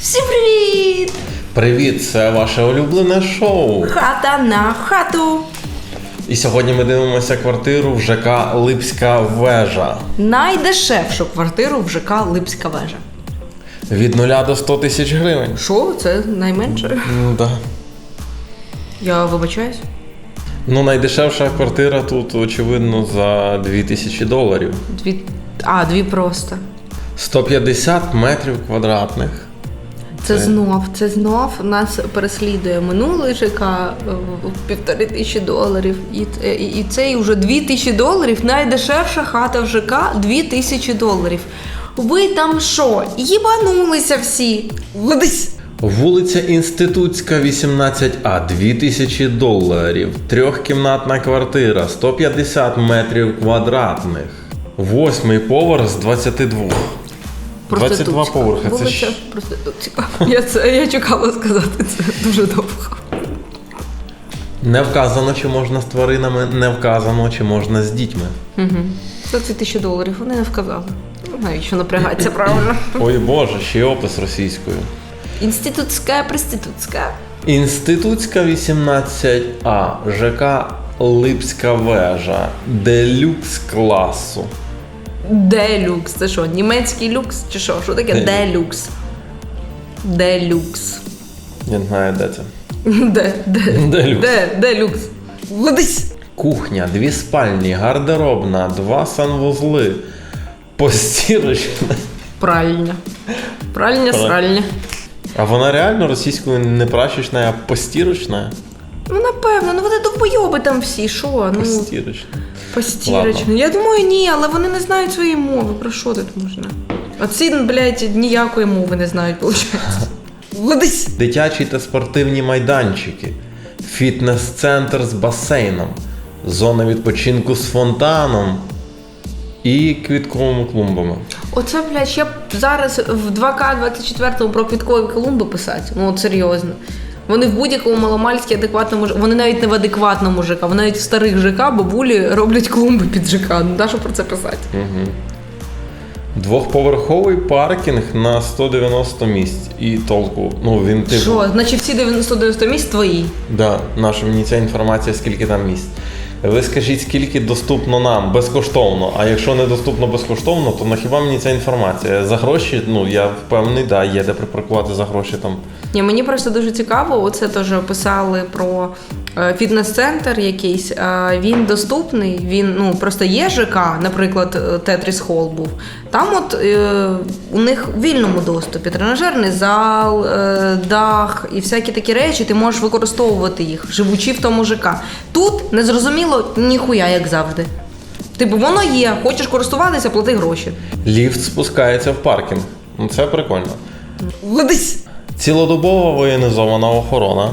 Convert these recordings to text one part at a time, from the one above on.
Всім привіт! Привіт, це ваше улюблене шоу. Хата на хату. І сьогодні ми дивимося квартиру в ЖК Липська вежа. Найдешевшу квартиру в ЖК Липська вежа. Від 0 до 100 тисяч гривень. Що? Це найменше? Ну, да. Я вибачаюсь. ну найдешевша квартира тут, очевидно, за 2000 доларів. Дві. А, дві просто. 150 метрів квадратних. Це Це- знов, це знов нас переслідує минулий ЖК е, в півтори тисячі доларів. І, і, і цей вже дві тисячі доларів. Найдешевша хата в ЖК дві тисячі доларів. Ви там що? Їбанулися всі? Ведись! Вулиця Інститутська, 18А, 2000 доларів. Трьохкімнатна квартира, 150 метрів квадратних. Восьмий поверх з 22. 22 Проститутська. поверхи. Це ж... проститутська. Я, це, я чекала сказати це дуже довго. Не вказано, чи можна з тваринами, не вказано, чи можна з дітьми. Угу. За 2000 доларів вони не вказали. Навіщо напрягатися правильно? Ой Боже, ще й опис російською. Інститутська, проститутська. Інститутська 18А, ЖК Липська вежа, делюкс класу. Делюкс. Це що, німецький люкс? Чи що? Що таке Делюкс. делюкс? Я не знаю, де це. Де? Де? Делюкс. Де? Делюкс. Ведись! Кухня, дві спальні, гардеробна, два санвузли, постірочна. Пральня. Пральня, Праль- сральня. А вона реально російською не прачечна, а постірочна? Ну, напевно, ну вони довбойоби там всі, що? Ну, Постірочна. Постірочно. Я думаю, ні, але вони не знають своєї мови. Про що тут можна? А ці, блядь, ніякої мови не знають, виходить. Дитячі та спортивні майданчики, фітнес-центр з басейном, зона відпочинку з фонтаном і квітковими клумбами. Оце, блядь, ще б зараз в 2К24 про квіткові колумби писати. Ну, от серйозно. Вони в будь-якому маломальськи адекватному Ж- Вони навіть не в адекватному ЖК, вони навіть в старих ЖК бабулі роблять клумби під ЖК. Ну, да, що про це писати? Двохповерховий паркінг на 190 місць. І толку. Ну, він типу. Що, значить всі 90 місць твої. Да, наша мені ця інформація, скільки там місць. Ви скажіть, скільки доступно нам безкоштовно, а якщо не доступно безкоштовно, то на хіба мені ця інформація? За гроші, ну я впевнений, да, є де припаркувати за гроші там. Ні, мені просто дуже цікаво. Оце теж писали про е, фітнес-центр якийсь. Е, він доступний. Він ну просто є ЖК, наприклад, Тетріс Холл був. Там, от е, у них в вільному доступі тренажерний зал, е, дах і всякі такі речі. Ти можеш використовувати їх, живучи в тому ЖК. Тут незрозуміло ніхуя, як завжди. Типу, воно є, хочеш користуватися, плати гроші. Ліфт спускається в паркінг. Ну це прикольно. Ведись! Цілодобова воєнізована охорона.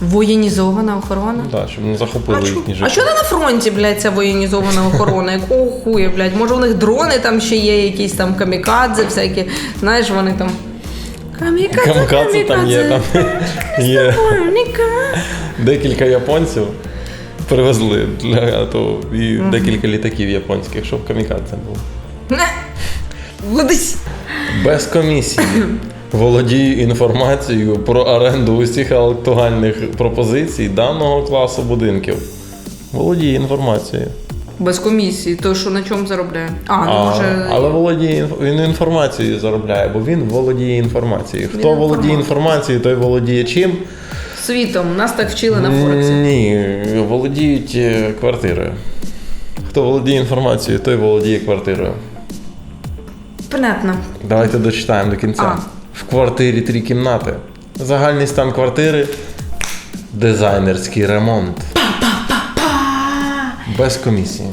Воєнізована охорона. Да, щоб не захопили А, їхні а що не на фронті, блядь, ця воєнізована охорона? Якого хуя, блядь? Може, у них дрони там ще є, якісь там камікадзе, всякі. Знаєш, вони там. Камікадзе, Камкадзе там є, там є декілька японців. Привезли для того і декілька літаків японських, щоб камікадзе було. Без комісії. Володію інформацією про оренду усіх актуальних пропозицій даного класу будинків. Володію інформацією. Без комісії, то що на чому заробляє? А, ну А, може. але володіє він інформацією заробляє, бо він володіє інформацією. Хто Він володіє інформацією, той володіє чим? Світом. Нас так вчили на Форексі. Ні, володіють е, квартирою. Хто володіє інформацією, той володіє квартирою. Понятно. Давайте дочитаємо до кінця. А. В квартирі три кімнати. Загальний стан квартири. Дизайнерський ремонт. Без комісії.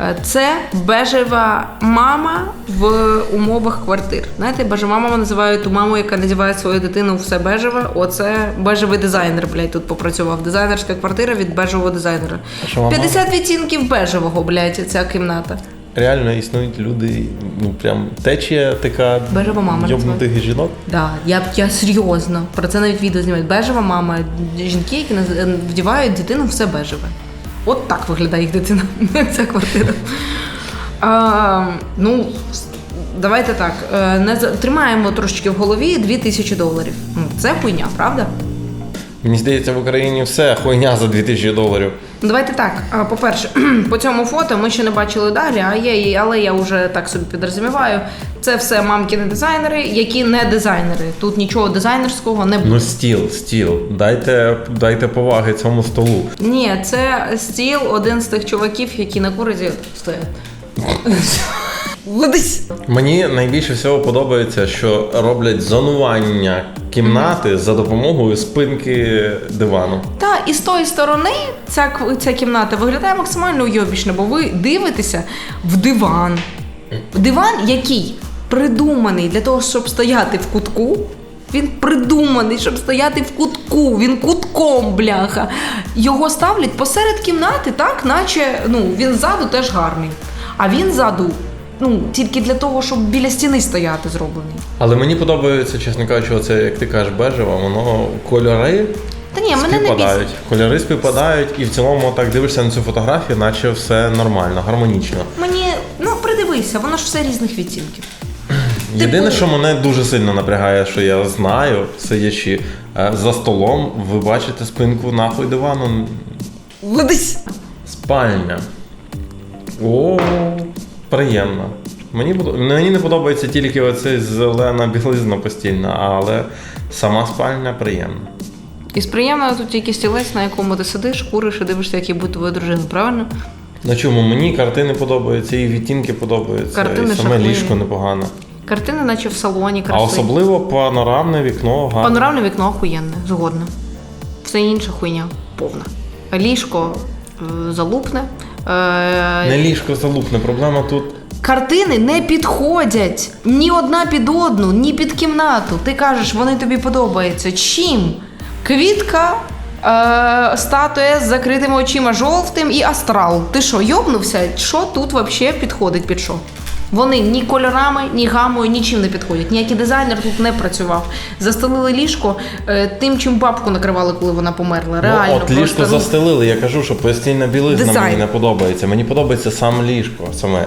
Е, Це бежева мама в умовах квартир. Знаєте, бежева мама називають ту маму, яка надіває свою дитину все бежеве. Оце бежевий дизайнер, блядь, тут попрацював. Дизайнерська квартира від бежевого дизайнера. Бежева мама? 50 відтінків бежевого, блядь, ця кімната. Реально існують люди, ну прям течія така Бежева мама йобнутих жінок. Да, я, я серйозно. Про це навіть відео знімають. Бежева мама, жінки, які наз- вдівають дитину все бежеве. От так виглядає їх дитина, ця квартира. А, ну, давайте так. е, Не тримаємо трошечки в голові 2000 доларів. Ну, це хуйня, правда? Мені здається, в Україні все хуйня за 2000 доларів. Ну, Давайте так. По-перше, по цьому фото ми ще не бачили далі, а є, але я вже так собі підрозуміваю. Це все мамкіни дизайнери, які не дизайнери. Тут нічого дизайнерського не буде. Ну, стіл, стіл. Дайте, дайте поваги цьому столу. Ні, це стіл один з тих чуваків, які на куризі стоять. Ледись. Мені найбільше всього подобається, що роблять зонування кімнати за допомогою спинки дивану. Та і з тої сторони ця, ця кімната виглядає максимально уйобічно, бо ви дивитеся в диван. Диван, який придуманий для того, щоб стояти в кутку. Він придуманий, щоб стояти в кутку. Він кутком, бляха. Його ставлять посеред кімнати, так, наче ну, він ззаду теж гарний. А він ззаду, ну, тільки для того, щоб біля стіни стояти зроблений. Але мені подобається, чесно кажучи, оце, як ти кажеш, бежево, воно кольори Та ні, мене не бісить. Кольори співпадають, і в цілому так дивишся на цю фотографію, наче все нормально, гармонічно. Мені, ну, придивися, воно ж все різних відтінків. Єдине, Типу- що мене дуже сильно напрягає, що я знаю, сидячи е, за столом, ви бачите спинку нахуй дивану. Ледись. Спальня. О, приємно. Мені, мені не подобається тільки оця зелена білизна постільна, але сама спальня приємна. Із приємного тут тільки стілець, на якому ти сидиш, куриш і дивишся, як буде твоя дружина, правильно? На чому мені картини подобаються, і відтінки подобаються, Картини і саме жахливі. ліжко непогано. Картини, наче в салоні, А особливо панорамне вікно гарне. Панорамне вікно охуєнне, згодна. Все інша хуйня повна. Ліжко е, залупне. Е, Не ліжко залупне, проблема тут. Картини не підходять ні одна під одну, ні під кімнату. Ти кажеш, вони тобі подобаються. Чим? Квітка, е, статуя з закритими очима жовтим і астрал. Ти що, йобнувся? Що тут взагалі підходить під що? Вони ні кольорами, ні гамою, нічим не підходять. Ніякий дизайнер тут не працював. Застелили ліжко е, тим, чим бабку накривали, коли вона померла. Реально. ну, от ліжко просто, ну, застелили, я кажу, що постільна білизна Дизайн. мені не подобається. Мені подобається сам ліжко саме.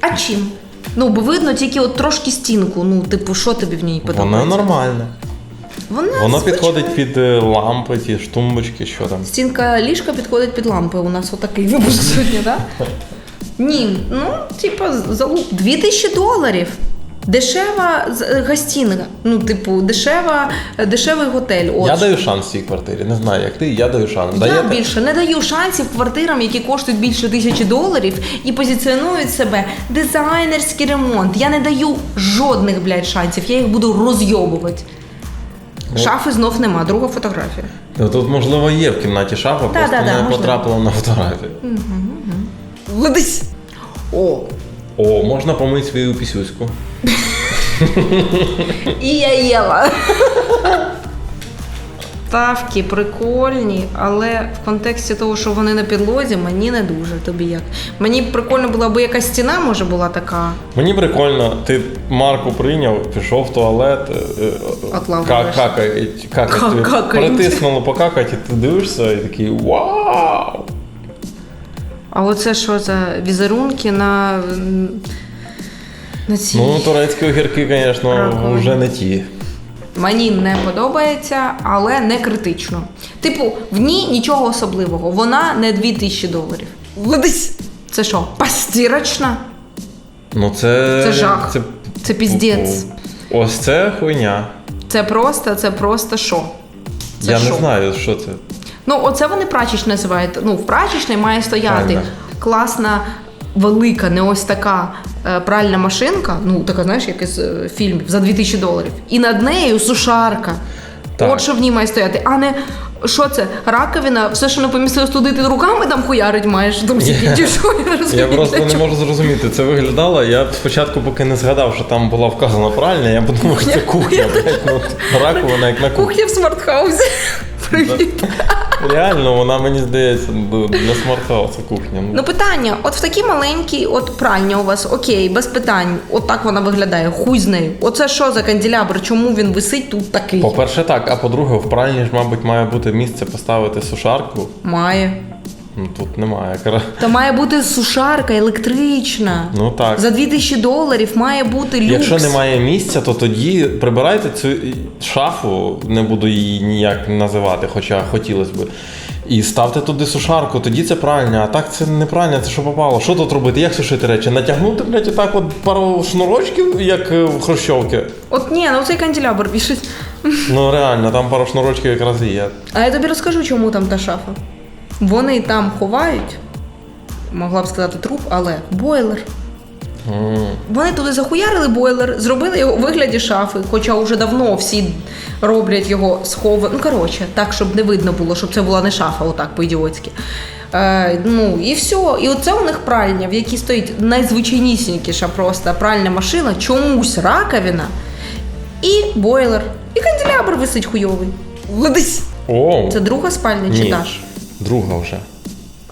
А чим? Ну, бо видно тільки от трошки стінку. Ну, типу, що тобі в ній подобається? Воно нормальне. Вона Воно звичайна. підходить під е, лампи, ті ж тумбочки, що там. Стінка ліжка підходить під лампи. У нас отакий випуск сьогодні, так? Ні, ну, типа, залуп 2000 доларів. Дешева з- е, гостінка. Ну, типу, дешева, дешевий готель. От. Я даю шанс цій квартирі. Не знаю, як ти, я даю шанс. Я Даєте? більше не даю шансів квартирам, які коштують більше тисячі доларів і позиціонують себе дизайнерський ремонт. Я не даю жодних, блядь, шансів. Я їх буду розйобувати. Ну. Шафи знов нема, друга фотографія. Ну, Тут, можливо, є в кімнаті шафа, просто да, да, не можливо. потрапила на фотографію. Ледись. О, О, можна помити свою пісюську. І я їла. Ставки прикольні, але в контексті того, що вони на підлозі, мені не дуже. Тобі як. Мені б прикольно було, аби якась стіна може була така. Мені прикольно, ти марку прийняв, пішов в туалет, е, е, Отлавлюєш. ка- какають, какають. притиснуло покакать, і ти дивишся і такий вау! А оце що за візерунки на, на цій. Ну, турецькі огірки, звісно, вже не ті. Мені не подобається, але не критично. Типу, в ній нічого особливого. Вона не 2000 доларів. Ледись! Це що, пастірочна? Ну, це. Це жах. Це піздець. Ось це хуйня. Це просто, це просто що? Це Я що? не знаю, що це. Ну, оце вони прачечне називають. Ну, в прачечній має стояти Правильно. класна, велика, не ось така е, пральна машинка, ну така, знаєш, як із е, фільмів за 2000 доларів. І над нею сушарка. Так. От що в ній має стояти, а не. Що це? Раковина, все, що не помістилось туди, ти руками там хуярить маєш там сидіти, чи що? Я не розумію. Я просто не можу зрозуміти. Це виглядало. Я спочатку, поки не згадав, що там була вказана пральня, я подумав, що це кухня, блядь, ну, раковина як на кухні. Кухня в смартхаузі. Привіт. Реально, вона мені здається для смарт-хаусу кухня. Ну питання: от в такій маленькій, от пральня у вас, окей, без питань. От так вона виглядає. Хуй з нею. Оце що за канділябр? Чому він висить тут такий? По-перше, так, а по-друге, в пральні ж, мабуть, має бути місце поставити сушарку. Має. Ну тут немає. Кара- Та має бути сушарка електрична. Ну так. За 2000 доларів має бути люкс. Якщо немає місця, то тоді прибирайте цю шафу, не буду її ніяк називати, хоча хотілося б. І ставте туди сушарку, тоді це правильно, а так це неправильно, це що попало. Що тут робити? Як сушити речі? Натягнути, блядь, отак от пару шнурочків, як е, в Хрущовці. От ні, ну цей канделябр більше. Ну реально, там пару шнурочків якраз і є. А я тобі розкажу, чому там та шафа. Вони там ховають, могла б сказати труп, але бойлер. Вони туди захуярили бойлер, зробили його у вигляді шафи, хоча вже давно всі роблять його схови. Ну, коротше, так, щоб не видно було, щоб це була не шафа, отак по-ідіотськи. Е, ну і все. І оце у них пральня, в якій стоїть найзвичайнісінькіша просто пральна машина, чомусь раковина і бойлер. І канделябр висить хуйовий. Ледись. О, Це друга спальня чи Ні. ж? Друга вже.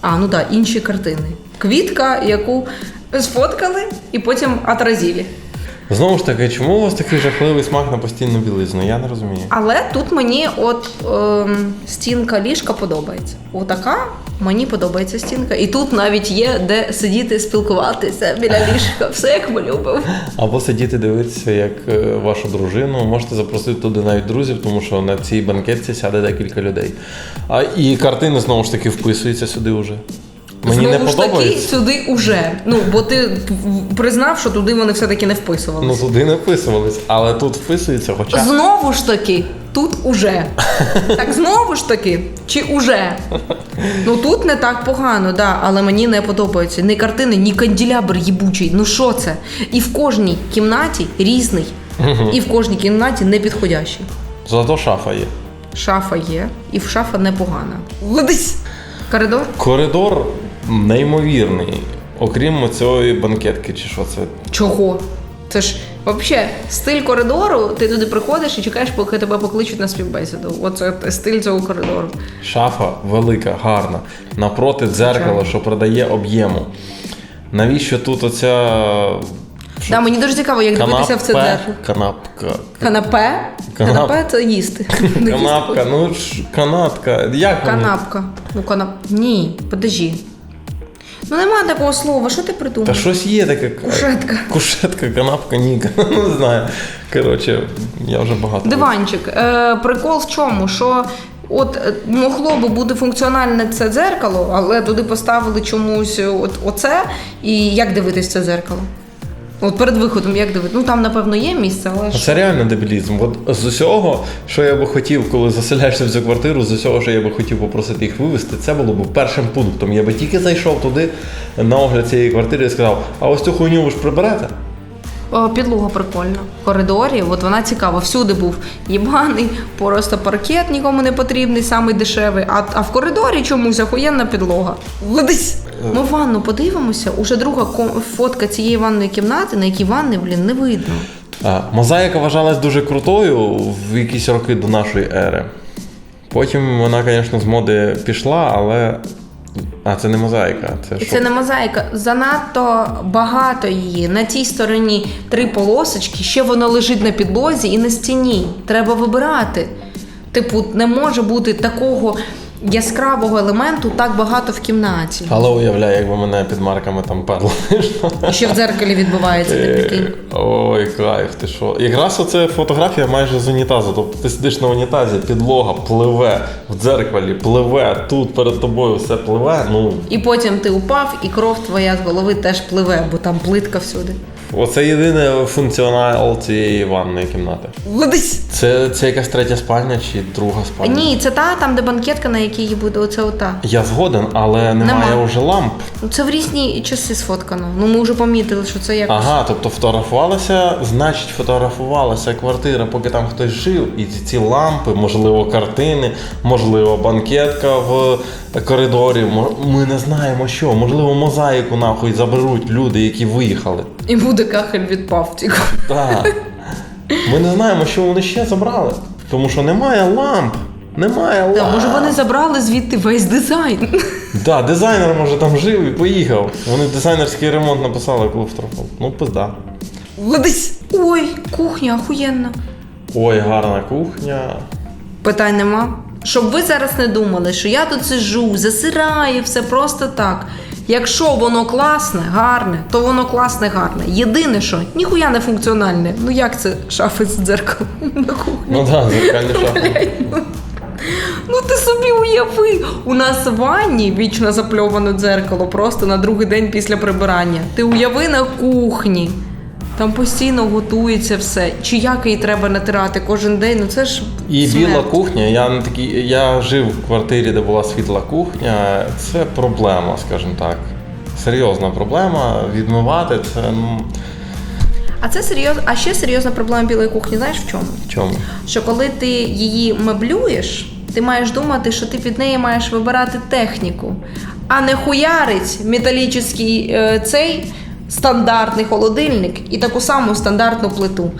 А, ну так, інші картини. Квітка, яку сфоткали і потім отразили. Знову ж таки, чому у вас такий жахливий смак на постійну білизну? Я не розумію. Але тут мені от ем, стінка ліжка подобається. Отака мені подобається стінка. І тут навіть є де сидіти, спілкуватися біля ліжка. Все як ми любимо. Або сидіти дивитися, як е, вашу дружину. Можете запросити туди навіть друзів, тому що на цій банкетці сяде декілька людей. А і картини знову ж таки вписуються сюди вже. Мені Знову не ж таки, подобається. сюди уже. Ну, бо ти признав, що туди вони все-таки не вписувалися. Ну туди не вписувались, але тут вписується, хоча. Знову ж таки, тут уже. Так знову ж таки, чи уже? Ну тут не так погано, да, але мені не подобаються ні картини, ні канделябр їбучий. Ну що це? І в кожній кімнаті різний, і в кожній кімнаті не підходящий. Зато шафа є. Шафа є, і в шафа непогана. Ледись! Коридор? Коридор неймовірний. Окрім цієї банкетки, чи що це? Чого? Це ж взагалі стиль коридору, ти туди приходиш і чекаєш, поки тебе покличуть на співбесіду. Оце стиль цього коридору. Шафа велика, гарна. Напроти дзеркала, що придає об'єму. Навіщо тут оця. Да, мені дуже цікаво, як дивитися в це Канапе? дзеркало. Канапка. Канапе? Канап- Канапе це їсти. Канапка, ну ж канатка. Як? Канапка. Ну, канап. Ні, подожди. Ну нема такого слова, що ти придумав? Та щось є таке. Кушетка. Кушетка, канапка, ніка. Ну, не знаю. Коротше, я вже багато. Диванчик. Е, прикол в чому? Що от е, могло би бути функціональне це дзеркало, але туди поставили чомусь от, оце. І як дивитись це дзеркало? От перед виходом, як дивитися? Ну там, напевно, є місце, але ж. Це реально дебілізм. От з усього, що я би хотів, коли заселяєшся в цю квартиру, з усього, що я би хотів попросити їх вивезти, це було б першим пунктом. Я би тільки зайшов туди на огляд цієї квартири і сказав: а ось цю хуйню ви ж приберете? О, підлога прикольна. В коридорі, от вона цікава. Всюди був їбаний, просто паркет нікому не потрібний, самий дешевий. А, а в коридорі чомусь охуєнна підлога. Ледись! Ми в ванну подивимося. Уже друга фотка цієї ванної кімнати, на якій ванни, блін, не видно. Мозаїка вважалась дуже крутою в якісь роки до нашої ери. Потім вона, звісно, з моди пішла, але. А, це не мозаїка. Це, що? це не мозаїка. Занадто багато її. На цій стороні три полосочки, ще воно лежить на підлозі і на стіні. Треба вибирати. Типу, не може бути такого яскравого елементу так багато в кімнаті. Але уявляй, якби мене під марками там перло. І ще в дзеркалі відбувається, ти прикинь. Ой, кайф, ти що? Якраз оце фотографія майже з унітазу. Тобто ти сидиш на унітазі, підлога пливе, в дзеркалі пливе, тут перед тобою все пливе. Ну, І потім ти упав, і кров твоя з голови теж пливе, бо там плитка всюди. оце єдине функціонал цієї ванної кімнати. Це, це якась третя спальня чи друга спальня? Ні, це та там, де банкетка, на якій буде оце ота. Я згоден, але немає Нема. вже ламп. Це в різні часи сфоткано. Ну ми вже помітили, що це якось. Ага, тобто фотографувалася, значить фотографувалася квартира, поки там хтось жив, і ці, лампи, можливо, картини, можливо, банкетка в коридорі. Ми не знаємо що. Можливо, мозаїку нахуй заберуть люди, які виїхали. І буде кахель відпав тільки. Так. Ми не знаємо, що вони ще забрали. Тому що немає ламп. Немає ламп. Та, може вони забрали звідти весь дизайн. Да, дизайнер може там жив і поїхав. Вони дизайнерський ремонт написали клубстрофон. Ну, пизда. Ледись. Ой, кухня охуєнна. Ой, гарна кухня. Питань нема. Щоб ви зараз не думали, що я тут сижу, засираю все просто так. Якщо воно класне, гарне, то воно класне, гарне. Єдине, що ніхуя не функціональне. Ну як це шафи з дзеркалом на кухні? Ну так, да, зеркальні шахи. Ну ти собі уяви, у нас в ванні вічно запльоване дзеркало просто на другий день після прибирання. Ти уяви на кухні. Там постійно готується все. Чи як її треба натирати кожен день? Ну це ж І смерть. біла кухня. Я не такий, я жив в квартирі, де була світла кухня. Це проблема, скажімо так. Серйозна проблема. Відмивати це ну А це серйозно. А ще серйозна проблема білої кухні. Знаєш в чому? в чому? Що коли ти її меблюєш, ти маєш думати, що ти під неї маєш вибирати техніку, а не хуярить металічний е, цей стандартний холодильник і таку саму стандартну плиту.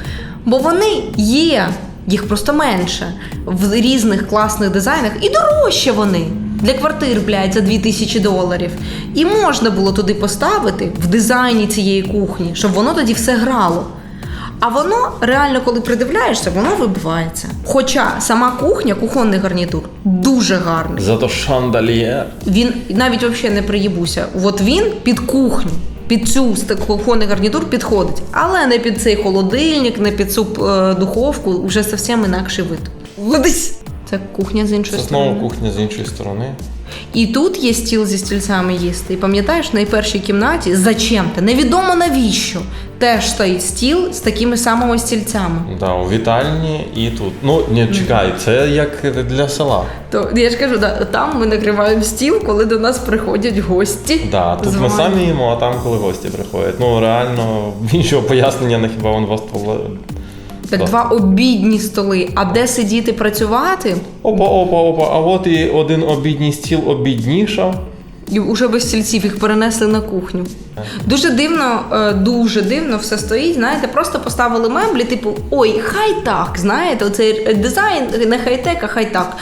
Бо вони є, їх просто менше в різних класних дизайнах, і дорожче вони. Для квартир, блядь, за 2000 доларів. І можна було туди поставити в дизайні цієї кухні, щоб воно тоді все грало. А воно реально, коли придивляєшся, воно вибивається. Хоча сама кухня, кухонний гарнітур, дуже гарний. Зато шандальє. Він навіть взагалі не приїбуся. От він під кухню, під цю кухонний гарнітур підходить, але не під цей холодильник, не під цю е, духовку, вже зовсім інакший вид. Ведись! Це кухня з іншої Це знову сторони. кухня з іншої сторони. І тут є стіл зі стільцями їсти. І пам'ятаєш, в найпершій кімнаті зачем-то, невідомо навіщо, теж стоїть стіл з такими самими стільцями. Да, у вітальні і тут. Ну, ні, чекай, це як для села. То я ж кажу, да, там ми накриваємо стіл, коли до нас приходять гості. Да, тут ми самі їмо, а там коли гості приходять. Ну реально, іншого пояснення не хіба він вас. Так два обідні столи. А де сидіти працювати? Опа, опа, опа. А от і один обідній стіл обіднішав. І вже без стільців їх перенесли на кухню. Дуже дивно, е, дуже дивно все стоїть. Знаєте, просто поставили меблі, типу, ой, хай так. Знаєте, оцей дизайн не хай-тек, а хай так.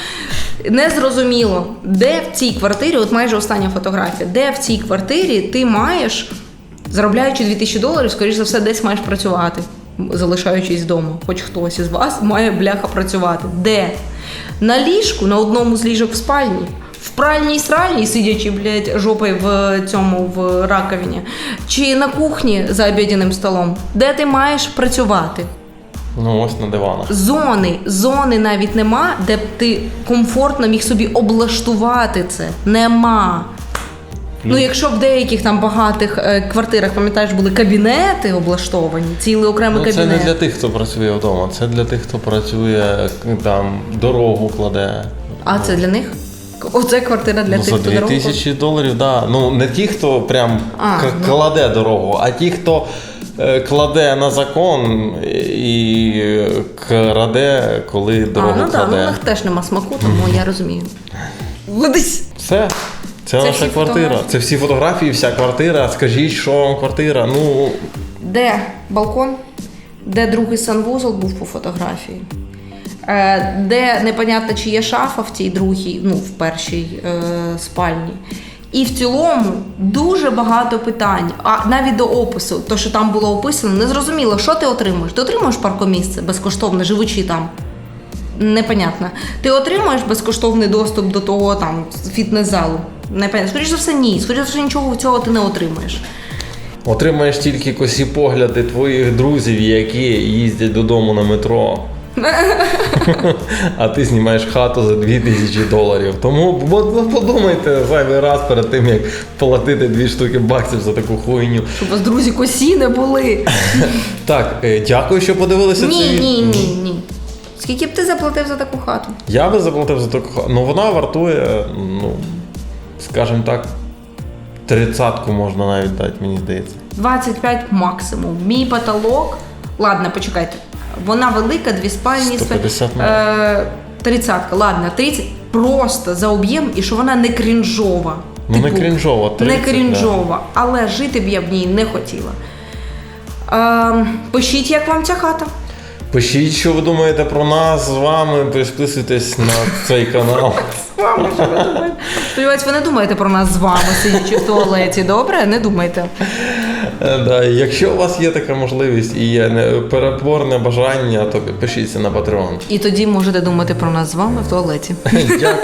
Незрозуміло, де в цій квартирі, от майже остання фотографія, де в цій квартирі ти маєш, заробляючи 2000 доларів, скоріш за все, десь маєш працювати, залишаючись вдома. Хоч хтось із вас має бляха працювати. Де? На ліжку, на одному з ліжок в спальні. В пральній сральній, сидячи, блядь, жопою в цьому в раковині, чи на кухні за обідяним столом, де ти маєш працювати? Ну ось на диванах. Зони, зони навіть нема, де б ти комфортно міг собі облаштувати це. Нема. Ну, якщо в деяких там багатих е, квартирах, пам'ятаєш, були кабінети облаштовані, цілий окремий Ну, це кабінет. не для тих, хто працює вдома, це для тих, хто працює там, дорогу кладе. А це для них? Оце квартира для ну, тих, за хто дорогу. 2000 доларів, да. Ну не ті, хто прям А, к- ну. кладе дорогу, а ті, хто е, кладе на закон і е, краде, коли А, дорогу ну так, ну кладе. них теж нема смаку, тому я розумію. Ведись! Все. Це, Це всі квартира. фотографії? Це всі фотографії, вся квартира. Скажіть, що вам квартира. Ну, Де балкон, де другий санвузол був по фотографії, е, де непонятно, чи є шафа в тій другій, ну, в першій е, спальні. І в цілому дуже багато питань, а навіть до опису, то що там було описано, не зрозуміло, що ти отримуєш. Ти отримуєш паркомісце безкоштовне, живучи там. Непонятно. Ти отримуєш безкоштовний доступ до того там фітнес-залу. Непонятно. Скоріше за все, ні. Скоріше за все, нічого цього ти не отримаєш. отримаєш тільки косі погляди твоїх друзів, які їздять додому на метро. А ти знімаєш хату за 2000 доларів. Тому подумайте зайвий раз перед тим, як платити дві штуки баксів за таку хуйню. Щоб вас друзі косі не були. Так, е, дякую, що подивилися Ні, відео. ні, ні, ні. Скільки б ти заплатив за таку хату? Я би заплатив за таку хату. Ну вона вартує, ну, скажімо так, тридцятку можна навіть дати, мені здається. 25 максимум. Мій потолок. Ладно, почекайте. Вона велика, дві спальні. 150 е, тридцятка, ладно, 30 просто за об'єм і що вона не крінжова. Ну, не крінжова, 30, не крінжова, але жити б я в ній не хотіла. Е, пишіть, як вам ця хата. Пишіть, що ви думаєте про нас з вами, підписуйтесь на цей канал. вами, що ви думаєте? Сподіваюсь, ви не думаєте про нас з вами, сидячи в туалеті, добре? Не думайте. Е, Да, і якщо у вас є така можливість і є не- переборне бажання, то підпишіться на Patreon. І тоді можете думати про нас з вами в туалеті. Дякую.